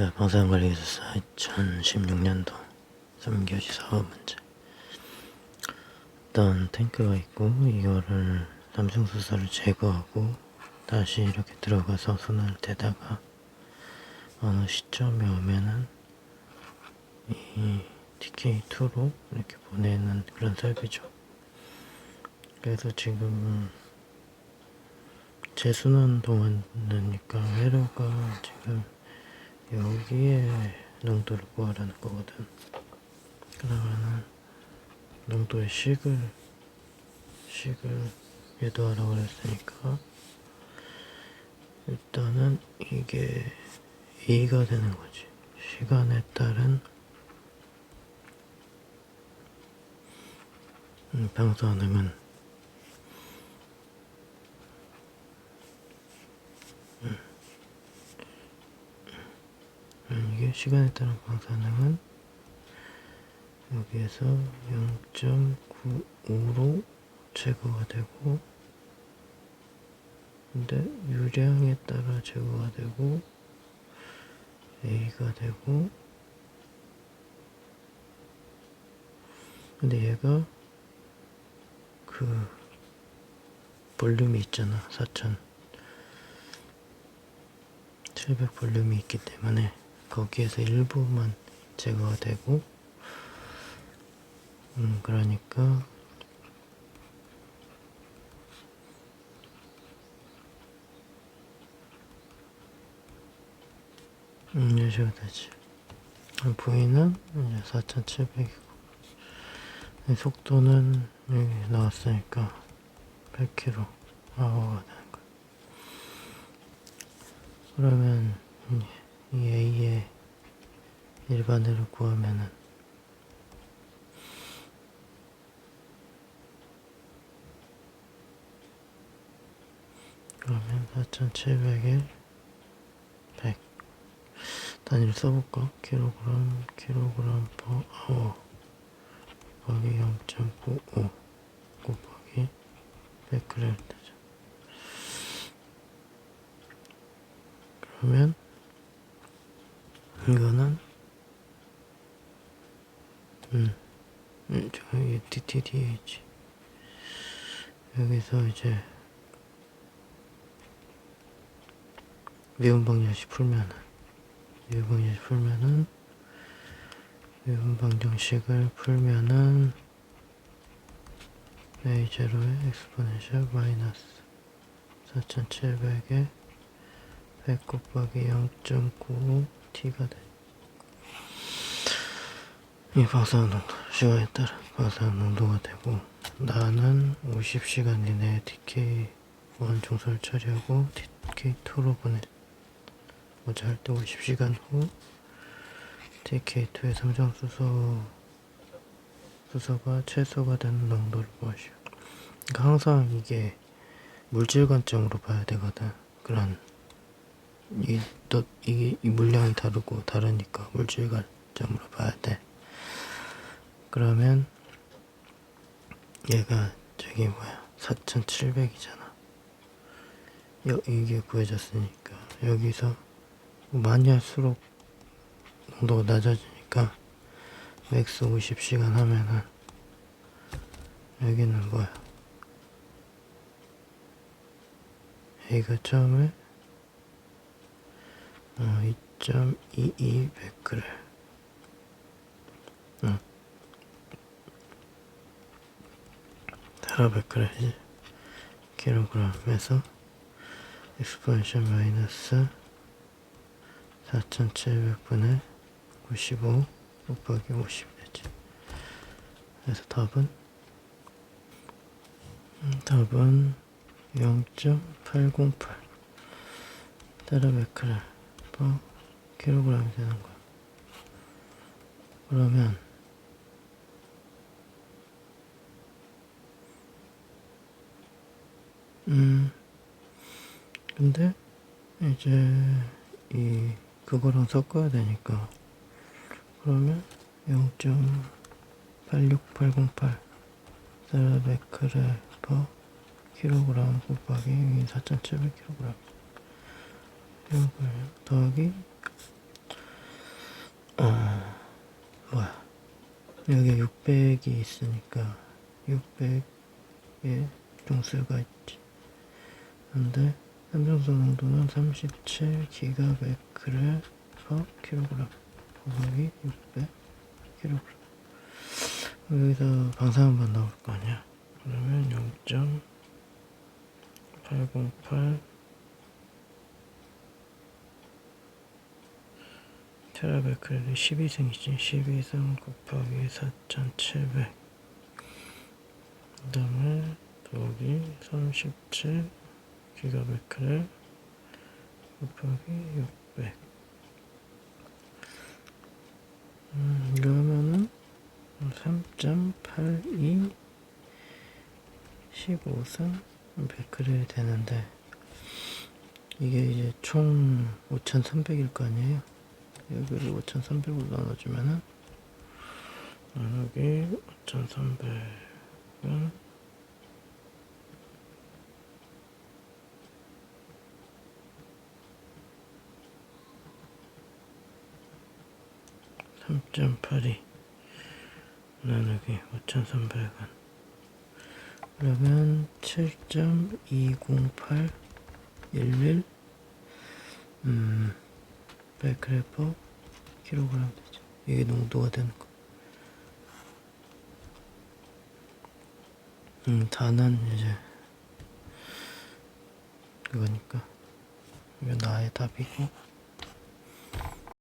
네, 방사능관리기술사 2016년도 3교시 사업 문제. 일단 탱크가 있고 이거를 남성 수사를 제거하고 다시 이렇게 들어가서 손을 대다가 어느 시점에 오면은 이 TK2로 이렇게 보내는 그런 설비죠. 그래서 지금 재순환 동안이니까 회로가 지금 여기에 농도를 구하라는 거거든. 그러면은 농도의 식을 식을 유도하라고 그랬으니까 일단은 이게 2가 되는 거지. 시간에 따른 음, 방사능은 음, 이게 시간에 따른 방사능은 여기에서 0.95로 제거가 되고 근데 유량에 따라 제거가 되고 A가 되고 근데 얘가 그 볼륨이 있잖아 4천. 700 볼륨이 있기 때문에 거기에서 일부만 제거가 되고 음 그러니까 음 이러셔도 되지. V는 이제 4700이고 속도는 여기 나왔으니까 100km 아워가 되는 거야. 그러면 이 A의 일반으로 구하면은 그러면 4,700에 100 단위를 써볼까? 킬로그램, 킬로그램 퍼 아워 곱하기 0.95 곱하기 100g 되죠. 그러면 이거는? 음, 음, 저기 DTDH 여기서 이제 미분 방정식 풀면은 미분 방정식 풀면은 미분 방정식을 풀면은 A0의 엑스포넨셜 마이너스 4700에 100 곱하기 0.95 T가 돼. 이 방사능 시간에 따라 방사능 농도가 되고, 나는 50시간 이내에 TK1 종소를 처리하고 TK2로 보내. 어제 할때 50시간 후 TK2의 삼성 수소 수소가 최소가 되는 농도를 구하시오. 그러니까 항상 이게 물질 관점으로 봐야 되거든. 그런 이또 이게 이 물량이 다르고 다르니까 물질 관점으로 봐야 돼. 그러면 얘가 저기 뭐야 4,700이잖아. 여 이게 구해졌으니까 여기서 많이 할수록 농도가 낮아지니까 맥스 50시간 하면은 여기는 뭐야? A가 처음에 어, 2.22 베크렐 응. 테라 베크렐이지. 킬로그램에서 엑스포넨셜 마이너스 4700분의 95 곱하기 50 되지. 그래서 답은? 음, 답은 0.808 테라베크 를퍼 킬로그램이 되는 거야. 그러면 음 근데 이제 이 그거랑 섞어야 되니까 그러면 0.86808 세라베크레 퍼 킬로그램 곱하기 4,700kg 요걸 더하기? 어 뭐야. 여기 600이 있으니까 600의 종수가 있지. 근데 삼정성 농도는 37기가백그램 퍼 킬로그램 곱하기 600kg 여기서 방사선만 나올 거 아니야? 그러면 0.808 테라베크렐이 12승이지. 12승 곱하기 4700 그 다음에 더하기 37 기가베크렐 곱하기 600 음, 이거 하면은 3.82 15승 베크렐 되는데 이게 이제 총 5,300일 거 아니에요? 여기를 5,300으로 나눠주면은 나누기 5,300은 (3.82) 나누기 (5,300은) 그러면 (7.20811) 음 베크레퍼 킬로그램 되죠. 이게 농도가 되는 거. 음, 다는 이제 그거니까 이거 나의 답이고